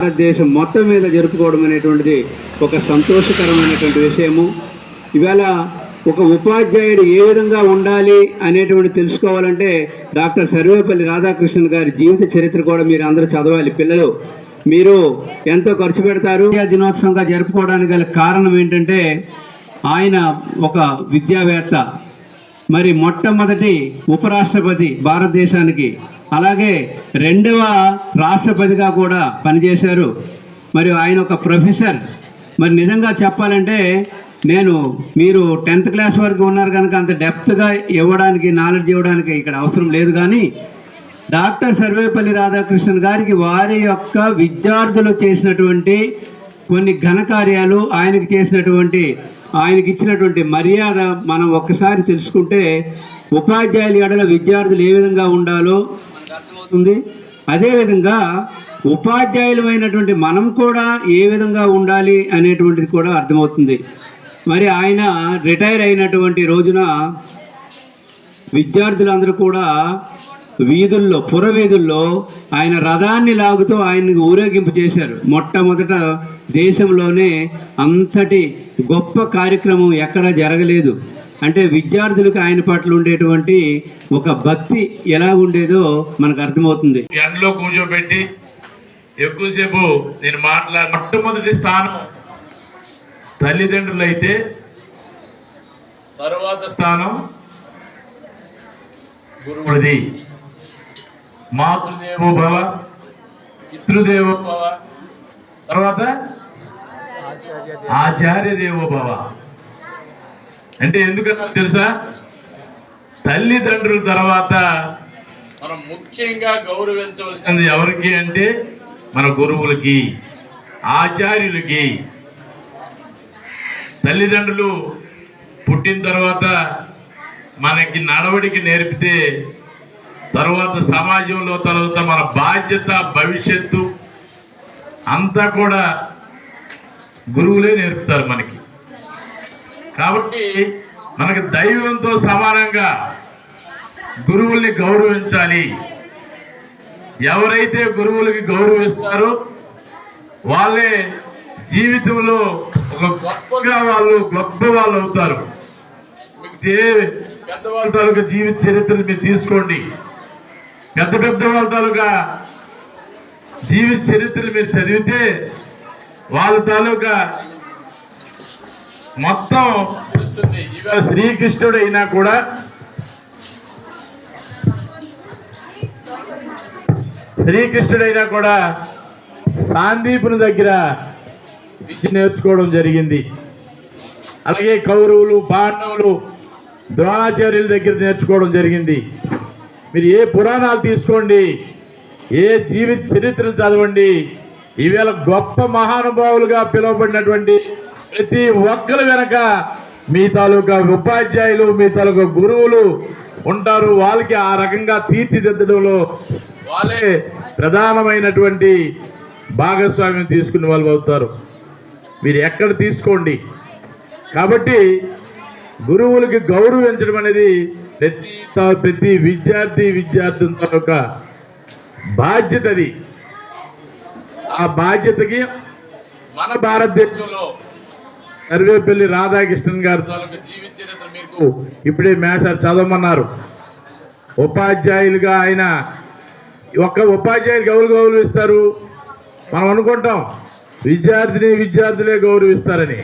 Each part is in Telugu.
భారతదేశం మొత్తం మీద జరుపుకోవడం అనేటువంటిది ఒక సంతోషకరమైనటువంటి విషయము. ఇవాళ ఒక ఉపాధ్యాయుడు ఏ విధంగా ఉండాలి అనేటువంటి తెలుసుకోవాలంటే డాక్టర్ సర్వేపల్లి రాధాకృష్ణన్ గారి జీవిత చరిత్ర కూడా మీరు అందరూ చదవాలి పిల్లలు. మీరు ఎంతో ఖర్చు పెడతారు. దినోత్సవంగా జరుపుకోవడానికి గల కారణం ఏంటంటే ఆయన ఒక విద్యావేత్త. మరి మొట్టమొదటి ఉపరాష్ట్రపతి భారతదేశానికి అలాగే రెండవ రాష్ట్రపతిగా కూడా పనిచేశారు. మరియు ఆయన ఒక ప్రొఫెసర్. మరి నిజంగా చెప్పాలంటే నేను మీరు టెన్త్ క్లాస్ వరకు ఉన్నారు కనుక అంత డెప్త్గా ఇవ్వడానికి నాలెడ్జ్ ఇవ్వడానికి ఇక్కడ అవసరం లేదు కానీ డాక్టర్ సర్వేపల్లి రాధాకృష్ణన్ గారికి వారి యొక్క విద్యార్థులు చేసినటువంటి కొన్ని ఘనకార్యాలు ఆయనకి చేసినటువంటి ఆయనకి ఇచ్చినటువంటి మర్యాద మనం ఒక్కసారి తెలుసుకుంటే ఉపాధ్యాయుల ఎడల విద్యార్థులు ఏ విధంగా ఉండాలో వస్తుంది. అదేవిధంగా ఉపాధ్యాయులమైనటువంటి మనం కూడా ఏ విధంగా ఉండాలి అనేటువంటిది కూడా అర్థమవుతుంది. మరి ఆయన రిటైర్ అయినటువంటి రోజున విద్యార్థులందరూ కూడా వీధుల్లో పుర వీధుల్లో ఆయన రథాన్ని లాగుతూ ఆయన్ని ఊరేగింపు చేశారు. మొట్టమొదట దేశంలోనే అంతటి గొప్ప కార్యక్రమం ఎక్కడ జరగలేదు. అంటే విద్యార్థులకు ఆయన పట్ల ఉండేటువంటి ఒక భక్తి ఎలా ఉండేదో మనకు అర్థమవుతుంది. ఎండలో కూర్చోబెట్టి ఎక్కువసేపు నేను మాట్లాడ మొట్టమొదటి స్థానం తల్లిదండ్రులు అయితే తరువాత స్థానం గురువుడిది మాతృదేవో భవ పితృదేవో భవ తర్వాత ఆచార్య దేవో భవ. అంటే ఎందుకన్నా తెలుసా? తల్లిదండ్రుల తర్వాత మనం ముఖ్యంగా గౌరవించవలసింది ఎవరికి అంటే మన గురువులకి ఆచార్యులకి. తల్లిదండ్రులు పుట్టిన తర్వాత మనకి నడవడికి నేర్పితే తర్వాత సమాజంలో తర్వాత మన బాధ్యత భవిష్యత్తు అంతా కూడా గురువులే నేర్పుతారు మనకి. కాబట్టి మనకి దైవంతో సమానంగా గురువుల్ని గౌరవించాలి. ఎవరైతే గురువులకి గౌరవిస్తారో వాళ్ళే జీవితంలో ఒక గొప్పగా వాళ్ళు గొప్ప వాళ్ళు అవుతారు. పెద్దవాళ్ళ తాలూకా జీవిత చరిత్రలు మీరు తీసుకోండి. పెద్ద పెద్ద వాళ్ళ తాలూకా జీవిత చరిత్రలు మీరు చదివితే వాళ్ళ తాలూకా మొత్తం తెలుస్తుంది. ఇవాళ శ్రీకృష్ణుడు అయినా కూడా శ్రీకృష్ణుడైనా కూడా సాందీపుని దగ్గర విద్య నేర్చుకోవడం జరిగింది. అలాగే కౌరవులు పాండవులు ద్రోణాచార్యుల దగ్గర నేర్చుకోవడం జరిగింది. మీరు ఏ పురాణాలు తీసుకోండి ఏ జీవిత చరిత్రలు చదవండి ఈవేళ గొప్ప మహానుభావులుగా పిలువబడినటువంటి ప్రతి ఒక్కరు వెనక మీ తాలూకా ఉపాధ్యాయులు మీ తాలూకా గురువులు ఉంటారు. వాళ్ళకి ఆ రకంగా తీర్చిదిద్దడంలో వాళ్ళే ప్రధానమైనటువంటి భాగస్వామ్యం తీసుకునే వాళ్ళు అవుతారు. మీరు ఎక్కడ తీసుకోండి? కాబట్టి గురువులకి గౌరవించడం అనేది ప్రతి ప్రతి విద్యార్థి విద్యార్థుల తాలూకా బాధ్యత అది. ఆ బాధ్యతకి మన భారతదేశంలో సర్వేపల్లి రాధాకృష్ణన్ గారి తాలూకా జీవిత చరిత్ర మీకు ఇప్పుడే మేసారు చదవమన్నారు. ఉపాధ్యాయులుగా ఆయన ఒక్క ఉపాధ్యాయులు గౌరవ గౌరవిస్తారు? మనం అనుకుంటాం విద్యార్థిని విద్యార్థులే గౌరవిస్తారని.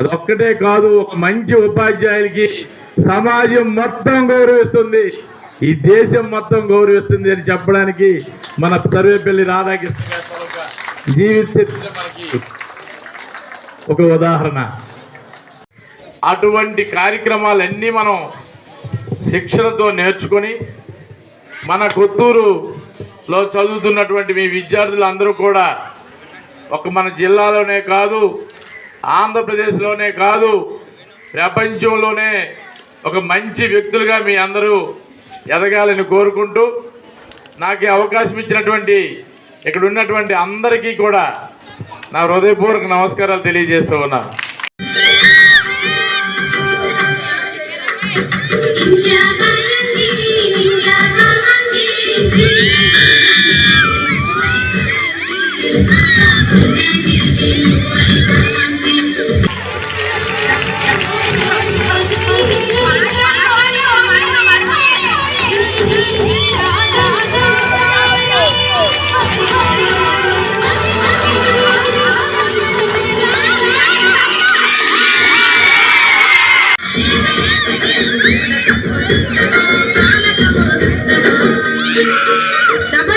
అదొక్కటే కాదు ఒక మంచి ఉపాధ్యాయులకి సమాజం మొత్తం గౌరవిస్తుంది ఈ దేశం మొత్తం గౌరవిస్తుంది అని చెప్పడానికి మన సర్వేపల్లి రాధాకృష్ణ గారి జీవిత చరిత్ర మనకి ఒక ఉదాహరణ. అటువంటి కార్యక్రమాలన్నీ మనం శిక్షణతో నేర్చుకొని మన కొత్తూరులో చదువుతున్నటువంటి మీ విద్యార్థులందరూ కూడా ఒక మన జిల్లాలోనే కాదు ఆంధ్రప్రదేశ్లోనే కాదు ప్రపంచంలోనే ఒక మంచి వ్యక్తులుగా మీ అందరూ ఎదగాలని కోరుకుంటూ నాకు అవకాశం ఇచ్చినటువంటి ఇక్కడ ఉన్నటువంటి అందరికీ కూడా నా హృదయపూర్వక నమస్కారాలు తెలియజేస్తూ ఉన్నాను Yeah. ¿Estamos?